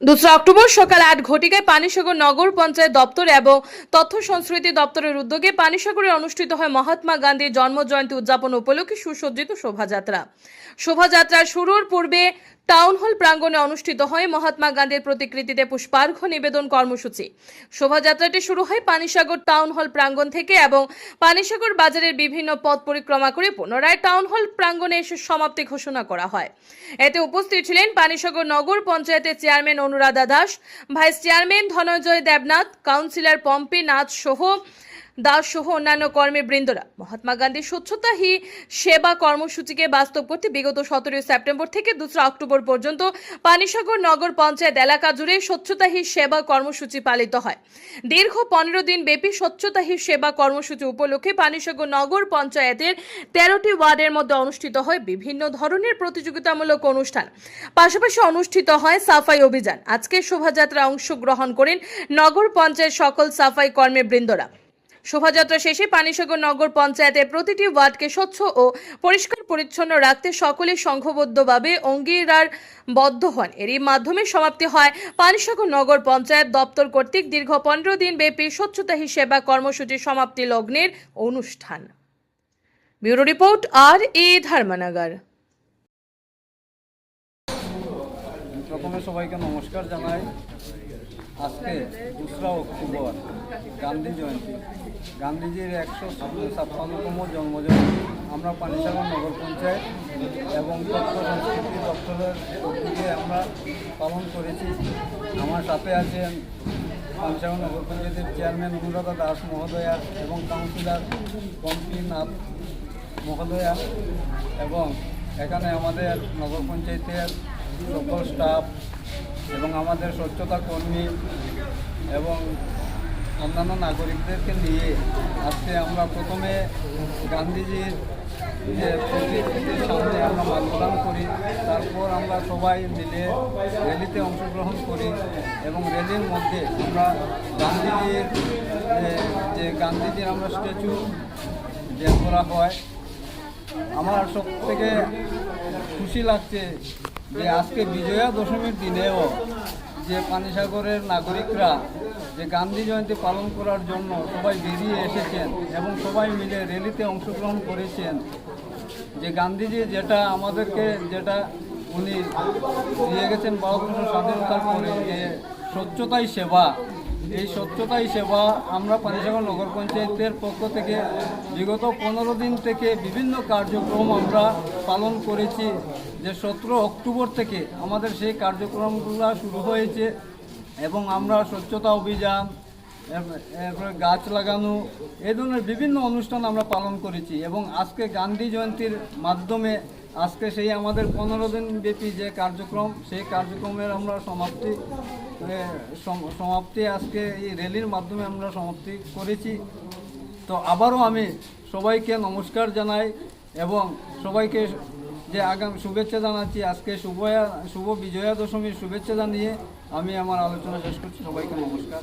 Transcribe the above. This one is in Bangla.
দোসরা অক্টোবর সকাল আট ঘটিকায় পানিসাগর নগর পঞ্চায়েত দপ্তর এবং তথ্য সংস্কৃতি দপ্তরের উদ্যোগে পানিসাগরে অনুষ্ঠিত হয় মহাত্মা গান্ধীর জন্মজয়ন্তী উদযাপন উপলক্ষে সুসজ্জিত শোভাযাত্রা। শোভাযাত্রার শুরুর পূর্বে টাউন হল প্রাঙ্গণে অনুষ্ঠিত হয় মহাত্মা গান্ধীর প্রতিকৃতিতে পুষ্পার্ঘ্য নিবেদন কর্মসূচি। শোভাযাত্রাটি শুরু হয় পানিসাগর টাউন হল প্রাঙ্গণ থেকে এবং পানিসাগর বাজারের বিভিন্ন পথ পরিক্রমা করে পুনরায় টাউন হল প্রাঙ্গণে এসে সমাপ্তি ঘোষণা করা হয়। এতে উপস্থিত ছিলেন পানিসাগর নগর পঞ্চায়েতের chairman Anuradha Das, vice chairman Dhananjay Debnath, councillor Pampi Nath সহ দাস সহ অন্যান্য কর্মীবৃন্দরা মহাত্মা গান্ধীর স্বচ্ছতা হি সেবা কর্মসূচিকে বাস্তব করতে বিগত সতেরোই সেপ্টেম্বর থেকে দোসরা অক্টোবর পর্যন্ত পানিসাগর নগর পঞ্চায়েত এলাকা জুড়ে স্বচ্ছতা হি সেবা কর্মসূচি পালিত হয়। দীর্ঘ পনেরো দিন ব্যাপী স্বচ্ছতা হি সেবা কর্মসূচি উপলক্ষে পানিসাগর নগর পঞ্চায়েতের তেরোটি ওয়ার্ডের মধ্যে অনুষ্ঠিত হয় বিভিন্ন ধরনের প্রতিযোগিতামূলক অনুষ্ঠান। পাশাপাশি অনুষ্ঠিত হয় সাফাই অভিযান। আজকের শোভাযাত্রা অংশগ্রহণ করেন নগর পঞ্চায়েত সকল সাফাই কর্মীবৃন্দরা শোভাযাত্রা শেষে পানিসাগর নগর পঞ্চায়েতের প্রতিটি ওয়ার্ডকে স্বচ্ছ ও পরিষ্কার পরিচ্ছন্ন রাখতে সকলে সংঘবদ্ধভাবে অঙ্গীকার বদ্ধ হন। এরই মাধ্যমে সমাপ্তি হয় পানিসাগর নগর পঞ্চায়েত দপ্তর কর্তৃক দীর্ঘ পনেরো দিন ব্যাপী স্বচ্ছতা হি সেবা কর্মসূচির সমাপ্তি লগ্নের অনুষ্ঠান। ব্যুরো রিপোর্ট, আর এ ধর্মনগর। প্রথমে সবাইকে নমস্কার জানাই। আজকে দোসরা অক্টোবর, গান্ধী জয়ন্তী। গান্ধীজির একশো ছাপ্পান্নতম জন্মজয়ন্তী। আমরা পানিসাগর নগর পঞ্চায়েত এবং তথ্য সংস্কৃতি দপ্তরের উদ্যোগে আমরা পালন করেছি। আমার সাথে আছেন পানিসাগর নগর পঞ্চায়েতের চেয়ারম্যান অনুরাধা দাস মহোদয়া এবং কাউন্সিলর পম্পি নাথ মহোদয়া এবং এখানে আমাদের নগর পঞ্চায়েতের সকল স্টাফ এবং আমাদের স্বচ্ছতা কর্মী এবং অন্যান্য নাগরিকদেরকে নিয়ে আজকে আমরা প্রথমে গান্ধীজির যে প্রতিকৃতির সামনে আমরা মাল্যদান করি, তারপর আমরা সবাই মিলে র্যালিতে অংশগ্রহণ করি এবং র্যালির মধ্যে আমরা গান্ধীজির, যে- যে গান্ধীজির আমরা স্ট্যাচু বের করা হয়। আমার সব থেকে খুশি লাগছে যে আজকে বিজয়া দশমীর দিনেও যে পানিসাগরের নাগরিকরা যে গান্ধী জয়ন্তী পালন করার জন্য সবাই বেরিয়ে এসেছেন এবং সবাই মিলে র্যালিতে অংশগ্রহণ করেছেন, যে গান্ধীজি যেটা আমাদেরকে যেটা উনি দিয়ে গেছেন ভারতবর্ষ স্বাধীনতার পরে যে স্বচ্ছতাই সেবা এই স্বচ্ছতাই সেবা আমরা পানিসাগর নগর পঞ্চায়েতের পক্ষ থেকে বিগত পনেরো দিন থেকে বিভিন্ন কার্যক্রম আমরা পালন করেছি। যে সতেরো অক্টোবর থেকে আমাদের সেই কার্যক্রমগুলো শুরু হয়েছে এবং আমরা স্বচ্ছতা অভিযান এরপরে গাছ লাগানো এই ধরনের বিভিন্ন অনুষ্ঠান আমরা পালন করেছি এবং আজকে গান্ধী জয়ন্তীর মাধ্যমে আজকে সেই আমাদের পনেরো দিন ব্যাপী যে কার্যক্রম, সেই কার্যক্রমের আমরা সমাপ্তি সমাপ্তি আজকে এই র্যালির মাধ্যমে আমরা সমাপ্তি করেছি। তো আবারও আমি সবাইকে নমস্কার জানাই এবং সবাইকে যে আগাম শুভেচ্ছা জানাচ্ছি, আজকে শুভ শুভ বিজয়া দশমীর শুভেচ্ছা জানিয়ে আমি আমার আলোচনা শেষ করছি। সবাইকে নমস্কার।